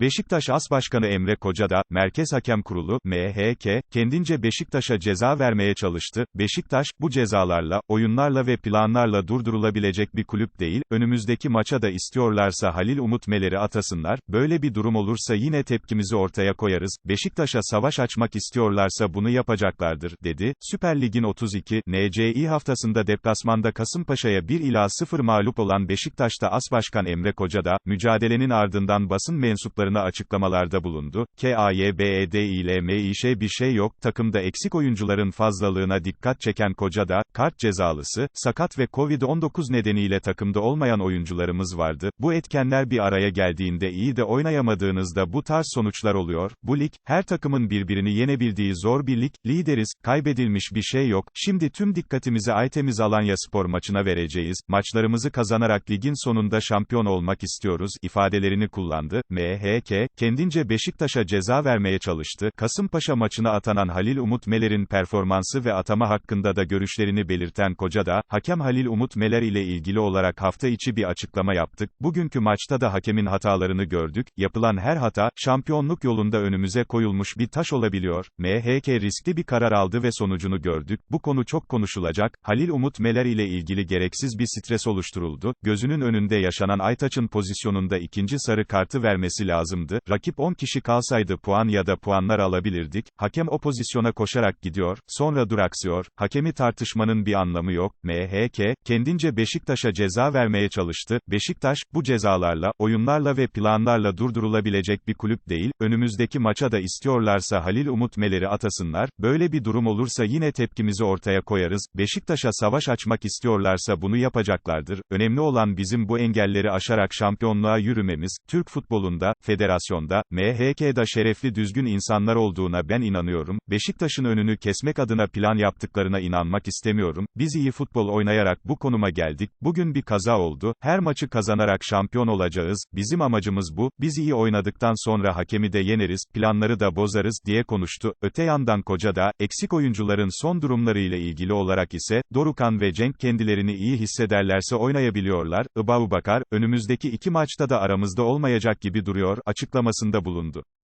Beşiktaş As Başkanı Emre Kocada, Merkez Hakem Kurulu, MHK, kendince Beşiktaş'a ceza vermeye çalıştı. Beşiktaş, bu cezalarla, oyunlarla ve planlarla durdurulabilecek bir kulüp değil, önümüzdeki maça da istiyorlarsa Halil Umut Meler'i atasınlar, böyle bir durum olursa yine tepkimizi ortaya koyarız, Beşiktaş'a savaş açmak istiyorlarsa bunu yapacaklardır, dedi. Süper Lig'in 32, NCİ haftasında deplasmanda Kasımpaşa'ya 1 ila 0 mağlup olan Beşiktaş'ta As Başkan Emre Kocada, mücadelenin ardından basın mensuplarına açıklamalarda bulundu. KAYBEDİLMİŞ bir şey yok, takımda eksik oyuncuların fazlalığına dikkat çeken Kocada, kart cezalısı, sakat ve Covid-19 nedeniyle takımda olmayan oyuncularımız vardı. Bu etkenler bir araya geldiğinde iyi de oynayamadığınızda bu tarz sonuçlar oluyor. Bu lig, her takımın birbirini yenebildiği zor bir lig, lideriz, kaybedilmiş bir şey yok. Şimdi tüm dikkatimizi Aytemiz Alanya Spor maçına vereceğiz. Maçlarımızı kazanarak ligin sonunda şampiyon olmak istiyoruz ifadelerini kullandı. MHK, kendince Beşiktaş'a ceza vermeye çalıştı. Kasımpaşa maçına atanan Halil Umut Meler'in performansı ve atama hakkında da görüşlerini belirten Kocada, hakem Halil Umut Meler ile ilgili olarak hafta içi bir açıklama yaptık. Bugünkü maçta da hakemin hatalarını gördük. Yapılan her hata, şampiyonluk yolunda önümüze koyulmuş bir taş olabiliyor. MHK riskli bir karar aldı ve sonucunu gördük. Bu konu çok konuşulacak. Halil Umut Meler ile ilgili gereksiz bir stres oluşturuldu. Gözünün önünde yaşanan Aytaç'ın pozisyonunda ikinci sarı kartı vermesi lazımdı. Rakip 10 kişi kalsaydı puan ya da puanlar alabilirdik. Hakem o pozisyona koşarak gidiyor, sonra duraksıyor. Hakemi tartışmanın bir anlamı yok. MHK, kendince Beşiktaş'a ceza vermeye çalıştı. Beşiktaş, bu cezalarla, oyunlarla ve planlarla durdurulabilecek bir kulüp değil. Önümüzdeki maça da istiyorlarsa Halil Umut Meler'i atasınlar. Böyle bir durum olursa yine tepkimizi ortaya koyarız. Beşiktaş'a savaş açmak istiyorlarsa bunu yapacaklardır. Önemli olan bizim bu engelleri aşarak şampiyonluğa yürümemiz. Türk futbolunda, federasyonda, MHK'da şerefli düzgün insanlar olduğuna ben inanıyorum. Beşiktaş'ın önünü kesmek adına plan yaptıklarına inanmak istemiyorum. Biz iyi futbol oynayarak bu konuma geldik. Bugün bir kaza oldu. Her maçı kazanarak şampiyon olacağız. Bizim amacımız bu. Biz iyi oynadıktan sonra hakemi de yeneriz, planları da bozarız diye konuştu. Öte yandan Koca da, eksik oyuncuların son durumlarıyla ilgili olarak ise, Dorukan ve Cenk kendilerini iyi hissederlerse oynayabiliyorlar. Ibabu Bakar, önümüzdeki iki maçta da aramızda olmayacak gibi duruyor, açıklamasında bulundu.